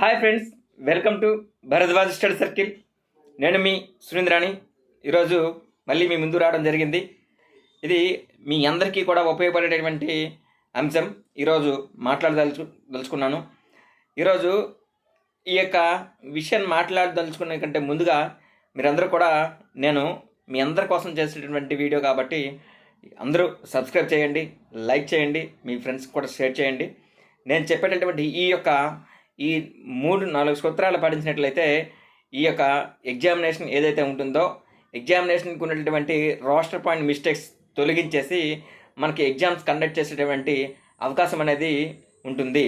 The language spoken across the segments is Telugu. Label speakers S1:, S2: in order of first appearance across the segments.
S1: Hi friends welcome to Bharadwaj study circle నేను మీ సురేంద్రాణి. ఈరోజు మళ్ళీ మీ ముందు రావడం జరిగింది. ఇది మీ అందరికీ కూడా ఉపయోగపడేటటువంటి అంశం. ఈరోజు మాట్లాడదలుచు దలుచుకున్నాను. ఈరోజు ఈ యొక్క విషయాన్ని మాట్లాడదలుచుకునే కంటే ముందుగా మీరందరూ కూడా నేను మీ అందరి కోసం చేసేటటువంటి వీడియో కాబట్టి అందరూ సబ్స్క్రైబ్ చేయండి లైక్ చేయండి మీ ఫ్రెండ్స్కి కూడా షేర్ చేయండి. నేను చెప్పేటటువంటి ఈ యొక్క ఈ మూడు నాలుగు సూత్రాలు పాటించినట్లయితే ఈ యొక్క ఎగ్జామినేషన్ ఏదైతే ఉంటుందో ఎగ్జామినేషన్కి ఉన్నటువంటి రోస్టర్ పాయింట్ మిస్టేక్స్ తొలగించేసి మనకి ఎగ్జామ్స్ కండక్ట్ చేసేటటువంటి అవకాశం అనేది ఉంటుంది.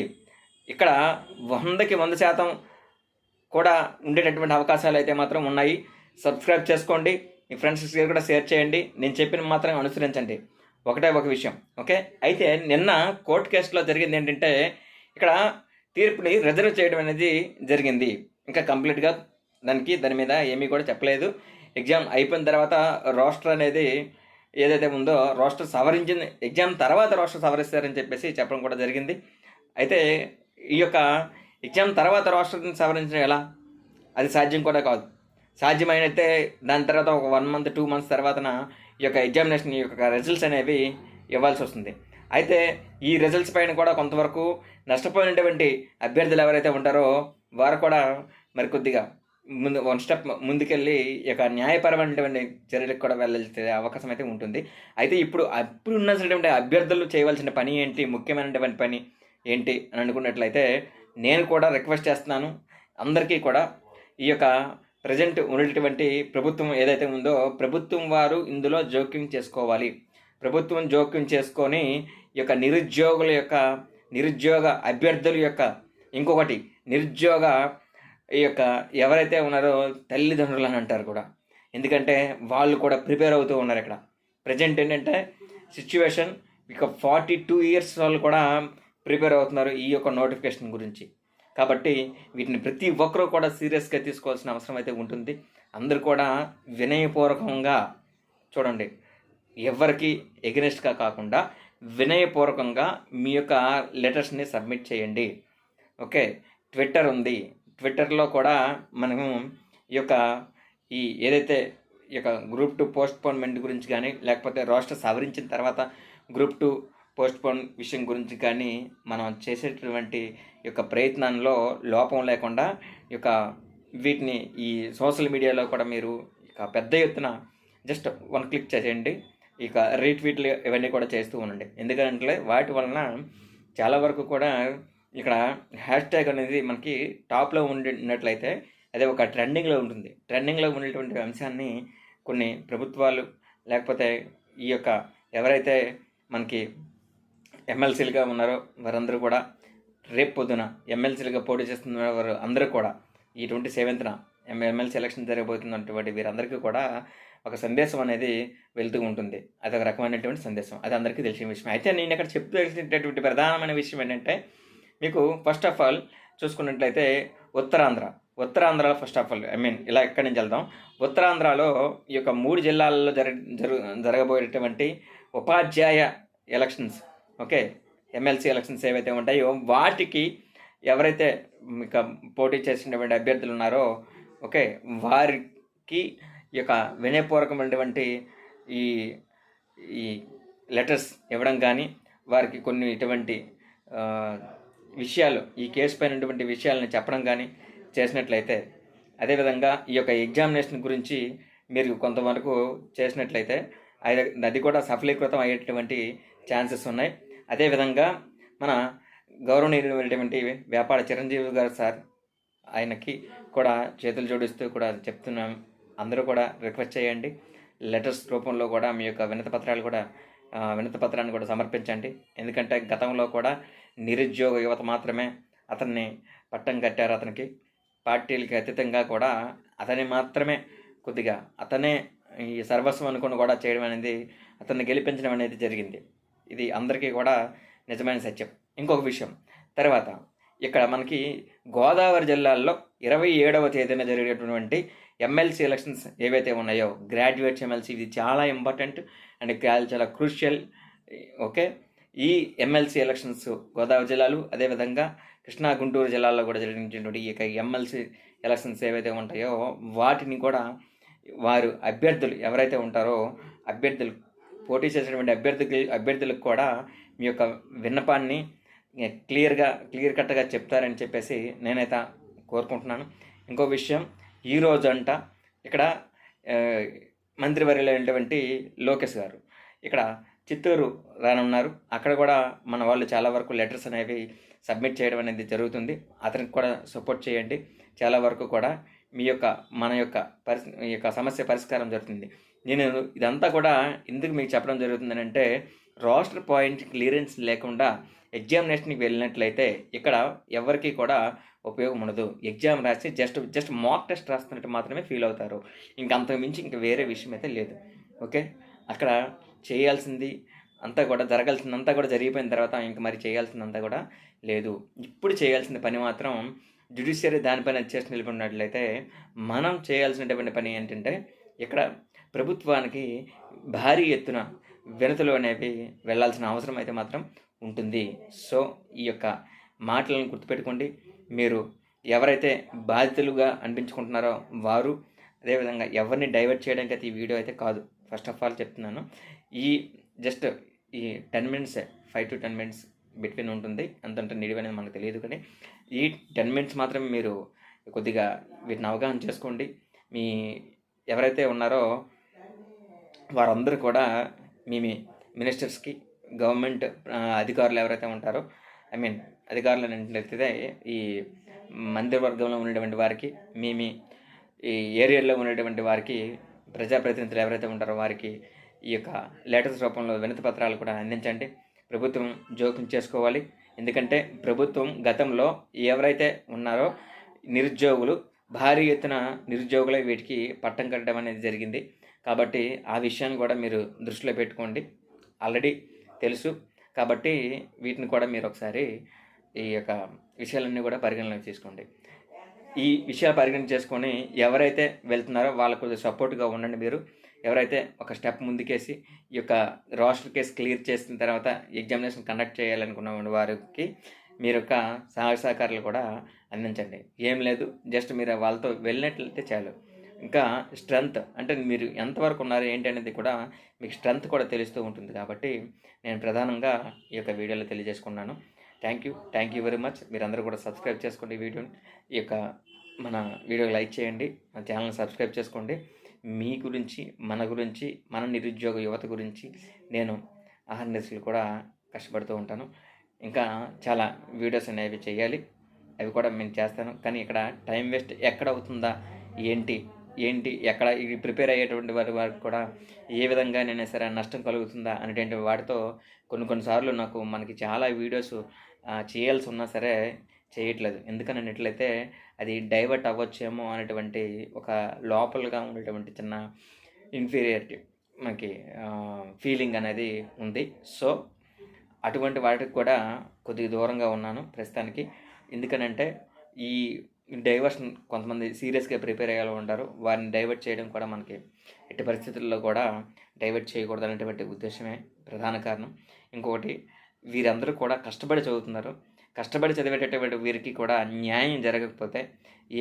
S1: ఇక్కడ వందకి వంద శాతం కూడా ఉండేటటువంటి అవకాశాలు అయితే మాత్రం ఉన్నాయి. సబ్స్క్రైబ్ చేసుకోండి. మీ ఫ్రెండ్స్ కూడా షేర్ చేయండి. నేను చెప్పిన మాత్రం అనుసరించండి. ఒకటే ఒక విషయం ఓకే? అయితే నిన్న కోర్టు కేసులో జరిగింది ఏంటంటే ఇక్కడ తీర్పుని రిజర్వ్ చేయడం అనేది జరిగింది. ఇంకా కంప్లీట్గా దానికి దాని మీద ఏమీ కూడా చెప్పలేదు. ఎగ్జామ్ అయిపోయిన తర్వాత రోస్టర్ అనేది ఏదైతే ఉందో రోస్టర్ సవరించింది ఎగ్జామ్ తర్వాత రోస్టర్ సవరిస్తారని చెప్పేసి చెప్పడం కూడా జరిగింది. అయితే ఈ యొక్క ఎగ్జామ్ తర్వాత రోస్టర్ని సవరించడం ఎలా? అది సాధ్యం కూడా కాదు. సాధ్యమైనైతే దాని తర్వాత ఒక వన్ మంత్ టూ మంత్స్ తర్వాతన ఈ యొక్క ఎగ్జామినేషన్ ఈ యొక్క రిజల్ట్స్ అనేవి ఇవ్వాల్సి వస్తుంది. అయితే ఈ రిజల్ట్స్ పైన కూడా కొంతవరకు నష్టపోయినటువంటి అభ్యర్థులు ఎవరైతే ఉంటారో వారు కూడా మరి కొద్దిగా ముందు వన్ స్టెప్ ముందుకెళ్ళి ఈ యొక్క న్యాయపరమైనటువంటి చర్యలకు కూడా వెళ్ళే అవకాశం అయితే ఉంటుంది. అయితే ఇప్పుడు అప్పుడు ఉన్నటువంటి అభ్యర్థులు చేయవలసిన పని ఏంటి? ముఖ్యమైనటువంటి పని ఏంటి? అని అనుకున్నట్లయితే నేను కూడా రిక్వెస్ట్ చేస్తున్నాను. అందరికీ కూడా ఈ యొక్క ప్రజెంట్ ఉన్నటువంటి ప్రభుత్వం ఏదైతే ఉందో ప్రభుత్వం వారు ఇందులో జోక్యం చేసుకోవాలి. ప్రభుత్వం జోక్యం చేసుకొని ఈ యొక్క నిరుద్యోగుల యొక్క నిరుద్యోగ అభ్యర్థుల యొక్క ఇంకొకటి నిరుద్యోగ ఈ యొక్క ఎవరైతే ఉన్నారో తల్లిదండ్రులు అని అంటారు కూడా. ఎందుకంటే వాళ్ళు కూడా ప్రిపేర్ అవుతూ ఉన్నారు ఇక్కడ. ప్రజెంట్ ఏంటంటే సిచ్యువేషన్ ఇక ఫార్టీ టూ ఇయర్స్ వాళ్ళు కూడా ప్రిపేర్ అవుతున్నారు ఈ యొక్క నోటిఫికేషన్ గురించి. కాబట్టి వీటిని ప్రతి ఒక్కరూ కూడా సీరియస్గా తీసుకోవాల్సిన అవసరం అయితే ఉంటుంది. అందరూ కూడా వినయపూర్వకంగా చూడండి. ఎవరికి ఎగనెస్ట్గా కాకుండా వినయపూర్వకంగా మీ యొక్క లెటర్స్ని సబ్మిట్ చేయండి. ఓకే ట్విట్టర్ ఉంది. ట్విట్టర్లో కూడా మనము ఈ యొక్క ఈ ఏదైతే ఈ యొక్క గ్రూప్ టూ పోస్ట్పోన్మెంట్ గురించి కానీ లేకపోతే రాష్ట్ర సవరించిన తర్వాత గ్రూప్ టూ పోస్ట్పోన్ విషయం గురించి కానీ మనం చేసేటటువంటి యొక్క ప్రయత్నంలో లోపం లేకుండా ఈ యొక్క వీటిని ఈ సోషల్ మీడియాలో కూడా మీరు ఇక పెద్ద ఎత్తున జస్ట్ వన్ క్లిక్ చేసేయండి. ఇక రీట్వీట్లు ఇవన్నీ కూడా చేస్తూ ఉండండి. ఎందుకంటే వాటి వలన చాలా వరకు కూడా ఇక్కడ హ్యాష్ ట్యాగ్ అనేది మనకి టాప్లో ఉండినట్లయితే అదే ఒక ట్రెండింగ్లో ఉంటుంది. ట్రెండింగ్లో ఉండేటువంటి అంశాన్ని కొన్ని ప్రభుత్వాలు లేకపోతే ఈ యొక్క ఎవరైతే మనకి ఎమ్మెల్సీలుగా ఉన్నారో వారందరూ కూడా రేపు పొద్దున ఎమ్మెల్సీలుగా పోటీ చేస్తున్న వారు అందరూ కూడా ఈ ట్వంటీ సెవెంత్న ఎమ్మెల్సీ ఎలక్షన్ జరగబోతున్నటువంటి వీరందరికీ కూడా ఒక సందేశం అనేది వెళ్తూ ఉంటుంది. అది ఒక రకమైనటువంటి సందేశం. అది అందరికీ తెలిసిన విషయం. అయితే నేను ఇక్కడ చెప్తూ ప్రధానమైన విషయం ఏంటంటే మీకు ఫస్ట్ ఆఫ్ ఆల్ చూసుకున్నట్లయితే ఉత్తరాంధ్ర. ఉత్తరాంధ్రలో first of all I mean ఇలా ఎక్కడి నుంచి వెళ్దాం? ఉత్తరాంధ్రలో ఈ యొక్క మూడు జిల్లాల్లో జరగ జరు జరగబోయేటువంటి ఉపాధ్యాయ ఎలక్షన్స్ ఓకే? ఎమ్మెల్సీ ఎలక్షన్స్ ఏవైతే ఉంటాయో వాటికి ఎవరైతే ఇక పోటీ చేసినటువంటి అభ్యర్థులు ఉన్నారో ఓకే వారికి ఈ యొక్క వినయపూర్వకమైనటువంటి ఈ ఈ లెటర్స్ ఇవ్వడం కానీ వారికి కొన్ని ఇటువంటి విషయాలు ఈ కేసు పైనటువంటి విషయాలను చెప్పడం కానీ చేసినట్లయితే అదేవిధంగా ఈ యొక్క ఎగ్జామినేషన్ గురించి మీరు కొంతవరకు చేసినట్లయితే అది అది కూడా సఫలీకృతం అయ్యేటువంటి ఛాన్సెస్ ఉన్నాయి. అదేవిధంగా మన గౌరవనీయులైనటువంటి వ్యాపార చిరంజీవి గారు సార్ ఆయనకి కూడా చేతులు జోడిస్తూ కూడా చెప్తున్నాం. అందరూ కూడా రిక్వెస్ట్ చేయండి. లెటర్స్ రూపంలో కూడా మీ యొక్క వినత పత్రాలు కూడా వినత పత్రాన్ని కూడా సమర్పించండి. ఎందుకంటే గతంలో కూడా నిరుద్యోగ యువత మాత్రమే అతన్ని పట్టం కట్టారు అతనికి. పార్టీలకి అతీతంగా కూడా అతని మాత్రమే కొద్దిగా అతనే ఈ సర్వస్వం అనుకుని కూడా చేయడం అనేది అతన్ని గెలిపించడం అనేది జరిగింది. ఇది అందరికీ కూడా నిజమైన సత్యం. ఇంకొక విషయం. తర్వాత ఇక్కడ మనకి గోదావరి జిల్లాల్లో ఇరవై ఏడవ తేదీన జరిగేటటువంటి ఎమ్మెల్సీ ఎలక్షన్స్ ఏవైతే ఉన్నాయో గ్రాడ్యుయేట్స్ ఎమ్మెల్సీ ఇది చాలా ఇంపార్టెంట్ అండ్ చాలా క్రూషియల్. ఓకే? ఈ ఎమ్మెల్సీ ఎలక్షన్స్ గోదావరి జిల్లాలు అదేవిధంగా కృష్ణా గుంటూరు జిల్లాల్లో కూడా జరిగినటువంటి ఈ ఎమ్మెల్సీ ఎలక్షన్స్ ఏవైతే ఉంటాయో వాటిని కూడా వారు అభ్యర్థులు ఎవరైతే ఉంటారో అభ్యర్థులు పోటీ చేసినటువంటి అభ్యర్థులకి అభ్యర్థులకు కూడా మీ యొక్క విన్నపాన్ని క్లియర్గా క్లియర్ కట్గా చెప్తారని చెప్పేసి నేనైతే కోరుకుంటున్నాను. ఇంకో విషయం ఈరోజు అంట ఇక్కడ ఆ, మంత్రివర్యులు అయినటువంటి లోకేష్ గారు ఇక్కడ చిత్తూరు రానున్నారు. అక్కడ కూడా మన వాళ్ళు చాలా వరకు లెటర్స్ అనేవి సబ్మిట్ చేయడం అనేది జరుగుతుంది. అతనికి కూడా సపోర్ట్ చేయండి. చాలా వరకు కూడా మీ యొక్క మన యొక్క పరిస్ ఈ యొక్క సమస్య పరిష్కారం జరుగుతుంది. నేను ఇదంతా కూడా ఎందుకు మీకు చెప్పడం జరుగుతుందని అంటే రాష్ట్ర పాయింట్ క్లియరెన్స్ లేకుండా ఎగ్జామినేషన్కి వెళ్ళినట్లయితే ఇక్కడ ఎవరికి కూడా ఉపయోగం ఉండదు. ఎగ్జామ్ రాసి జస్ట్ జస్ట్ మాక్ టెస్ట్ రాస్తున్నట్టు మాత్రమే ఫీల్ అవుతారు. ఇంకా అంతకు మించి ఇంక వేరే విషయం అయితే లేదు. ఓకే? అక్కడ చేయాల్సింది అంతా కూడా జరగాల్సిందంతా కూడా జరిగిపోయిన తర్వాత ఇంక మరి చేయాల్సిందంతా కూడా లేదు. ఇప్పుడు చేయాల్సిన పని మాత్రం జ్యుడిషియరీ దానిపైన చేసి నిలబడినట్లయితే మనం చేయాల్సినటువంటి పని ఏంటంటే ఇక్కడ ప్రభుత్వానికి భారీ ఎత్తున వినతులు అనేవి వెళ్ళాల్సిన అవసరం అయితే మాత్రం ఉంటుంది. సో ఈ యొక్క మాటలను గుర్తుపెట్టుకోండి. మీరు ఎవరైతే బాధితులుగా అనిపించుకుంటున్నారో వారు అదేవిధంగా ఎవరిని డైవర్ట్ చేయడానికి అయితే ఈ వీడియో అయితే కాదు. ఫస్ట్ ఆఫ్ ఆల్ చెప్తున్నాను. ఈ జస్ట్ ఈ ten minutes five to ten minutes between ఉంటుంది. అంతంత నిడివి అనేది మనకు తెలియదు కానీ ఈ టెన్ మినిట్స్ మాత్రం మీరు కొద్దిగా వీటిని అవగాహన చేసుకోండి. మీ ఎవరైతే ఉన్నారో వారందరూ కూడా మీ మీ మినిస్టర్స్కి గవర్నమెంట్ అధికారులు ఎవరైతే ఉంటారో ఐ మీన్ అధికారులు అయితే ఈ మంత్రివర్గంలో ఉన్నటువంటి వారికి మీ మీ ఈ ఏరియాలో ఉన్నటువంటి వారికి ప్రజాప్రతినిధులు ఎవరైతే ఉంటారో వారికి ఈ యొక్క లెటర్స్ రూపంలో వినతి పత్రాలు కూడా అందించండి. ప్రభుత్వం జోక్యం చేసుకోవాలి. ఎందుకంటే ప్రభుత్వం గతంలో ఎవరైతే ఉన్నారో నిరుద్యోగులు భారీ ఎత్తున నిరుద్యోగులే వీటికి పట్టం కట్టడం అనేది జరిగింది. కాబట్టి ఆ విషయాన్ని కూడా మీరు దృష్టిలో పెట్టుకోండి. ఆల్రెడీ తెలుసు. కాబట్టి వీటిని కూడా మీరు ఒకసారి ఈ యొక్క విషయాలన్నీ కూడా పరిగణలోకి తీసుకోండి. ఈ విషయాలు పరిగణన చేసుకొని ఎవరైతే వెళ్తున్నారో వాళ్ళకు కొద్దిగా సపోర్ట్గా ఉండండి మీరు. ఎవరైతే ఒక స్టెప్ ముందుకేసి ఈ యొక్క రాస్టర్ కేసు క్లియర్ చేసిన తర్వాత ఎగ్జామినేషన్ కండక్ట్ చేయాలనుకున్న వారికి మీరు యొక్క సహాయ సహకారాలు కూడా అందించండి. ఏం లేదు. జస్ట్ మీరు వాళ్ళతో వెళ్ళినట్లయితే చాలు. ఇంకా స్ట్రెంగ్త్ అంటే మీరు ఎంతవరకు ఉన్నారు ఏంటి అనేది కూడా మీకు స్ట్రెంగ్త్ కూడా తెలుస్తూ ఉంటుంది. కాబట్టి నేను ప్రధానంగా ఈ యొక్క వీడియోలో తెలియజేసుకున్నాను. Thank you. Thank you very much. మీరందరూ కూడా సబ్స్క్రైబ్ చేసుకోండి ఈ వీడియోని. ఈ యొక్క మన వీడియో లైక్ చేయండి. మన ఛానల్ని సబ్స్క్రైబ్ చేసుకోండి. మీ గురించి మన గురించి మన నిరుద్యోగ యువత గురించి నేను అహర్నిసులు కూడా కష్టపడుతూ ఉంటాను. ఇంకా చాలా వీడియోస్ అనేవి చేయాలి. అవి కూడా నేను చేస్తాను. కానీ ఇక్కడ టైం వేస్ట్ ఎక్కడ అవుతుందా ఏంటి ఏంటి ఎక్కడ ఇవి ప్రిపేర్ అయ్యేటువంటి వారి వారికి కూడా ఏ విధంగా నేను సరే నష్టం కలుగుతుందా అనేటువంటి వాటితో కొన్ని కొన్నిసార్లు నాకు మనకి చాలా వీడియోస్ చేయాల్సి ఉన్నా సరే చేయట్లేదు. ఎందుకని అన్నట్లయితే అది డైవర్ట్ అవ్వచ్చేమో అనేటువంటి ఒక లోపలగా ఉండేటువంటి చిన్న ఇన్ఫీరియారిటీ మనకి ఫీలింగ్ అనేది ఉంది. సో అటువంటి వాటికి కూడా కొద్దిగా దూరంగా ఉన్నాను ప్రస్తుతానికి. ఎందుకనంటే ఈ డైవర్షన్ కొంతమంది సీరియస్గా ప్రిపేర్ అయ్యేలా ఉంటారు. వారిని డైవర్ట్ చేయడం కూడా మనకి ఎట్టి పరిస్థితుల్లో కూడా డైవర్ట్ చేయకూడదు అనేటువంటి ఉద్దేశమే ప్రధాన కారణం. ఇంకొకటి వీరందరూ కూడా కష్టపడి చదువుతున్నారు. కష్టపడి చదివేటటువంటి వీరికి కూడా న్యాయం జరగకపోతే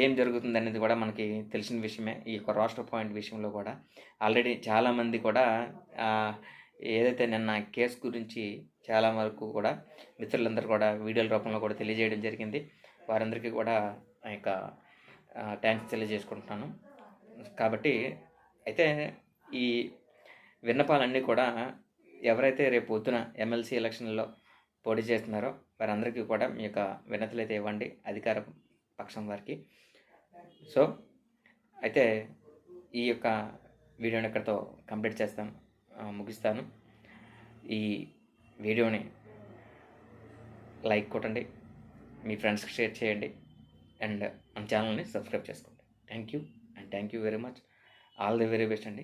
S1: ఏం జరుగుతుంది అనేది కూడా మనకి తెలిసిన విషయమే. ఈ యొక్క రాష్ట్ర పాయింట్ విషయంలో కూడా ఆల్రెడీ చాలామంది కూడా ఏదైతే నిన్న కేసు గురించి చాలా వరకు కూడా మిత్రులందరూ కూడా వీడియోల రూపంలో కూడా తెలియజేయడం జరిగింది. వారందరికీ కూడా ఆ యొక్క థ్యాంక్స్ తెలియజేసుకుంటున్నాను. కాబట్టి అయితే ఈ విన్నపాలన్నీ కూడా ఎవరైతే రేపు పొద్దున ఎమ్మెల్సీ ఎలక్షన్లో పోటీ చేస్తున్నారో వారందరికీ కూడా మీ యొక్క వినతులు అయితే ఇవ్వండి అధికార పక్షం వారికి. సో అయితే ఈ యొక్క వీడియోని ఇక్కడితో కంప్లీట్ చేస్తాను ముగిస్తాను. ఈ వీడియోని లైక్ కొట్టండి మీ ఫ్రెండ్స్కి షేర్ చేయండి. అండ్ మన ఛానల్ని సబ్స్క్రైబ్ చేసుకోండి thank you and thank you very much. All the very best అండి.